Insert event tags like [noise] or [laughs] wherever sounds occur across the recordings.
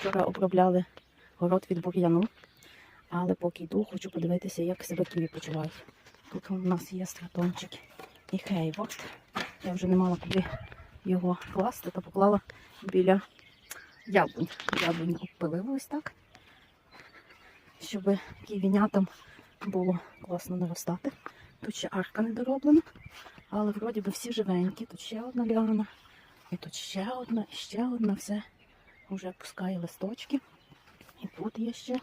Вчора обробляли город від бур'яну, але поки йду, хочу подивитися, як себе ківі почувають. Тут у нас є стратончик і хейворд. Я вже не мала куди його класти, то поклала біля яблунь. Яблунь обпилила ось так, щоб ківінятам було класно наростати. Тут ще арка не дороблена, але вроді би всі живенькі. Тут ще одна ліана, і тут ще одна, і ще одна. Все вже пускає листочки. І тут є ще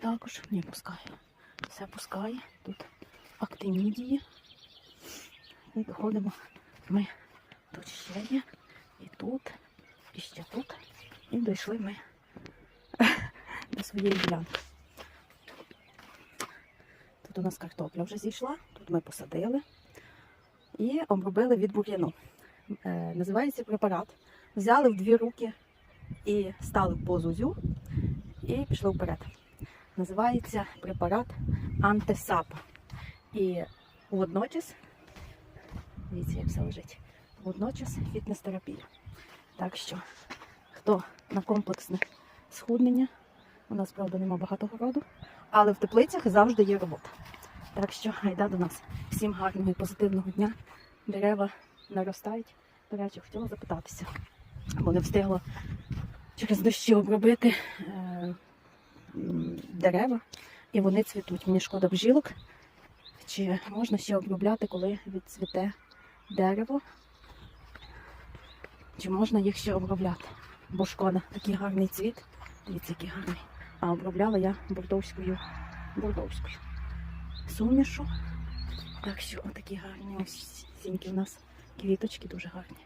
також не пускає. Все пускає. Тут актинідії. І доходимо ми тут ще є, і тут, і ще тут. І дійшли ми [laughs] до своєї ділянки. Тут у нас картопля вже зійшла, тут ми посадили і обробили від бур'яну. Е, називається препарат. Взяли в дві руки і стали в позу зю і пішли вперед. Називається препарат антисапа. І водночас, дивіться, як все лежить, водночас фітнес-терапія. Так що, хто на комплексне схуднення, у нас, правда, нема багато городу, але в теплицях завжди є робота. Так що гайда до нас. Всім гарного і позитивного дня. Дерева наростають. До речі, хотіла запитатися, бо не встигла через дощі обробити е, дерева, і вони цвітуть. Мені шкода бжілок. Чи можна ще обробляти, коли відцвіте дерево? Чи можна їх ще обробляти? Бо шкода, такий гарний цвіт. Дивіться, який гарний. А обробляла я бордовською, бордовською сумішу. Так що отакі гарні ось сінькі у нас квіточки дуже гарні.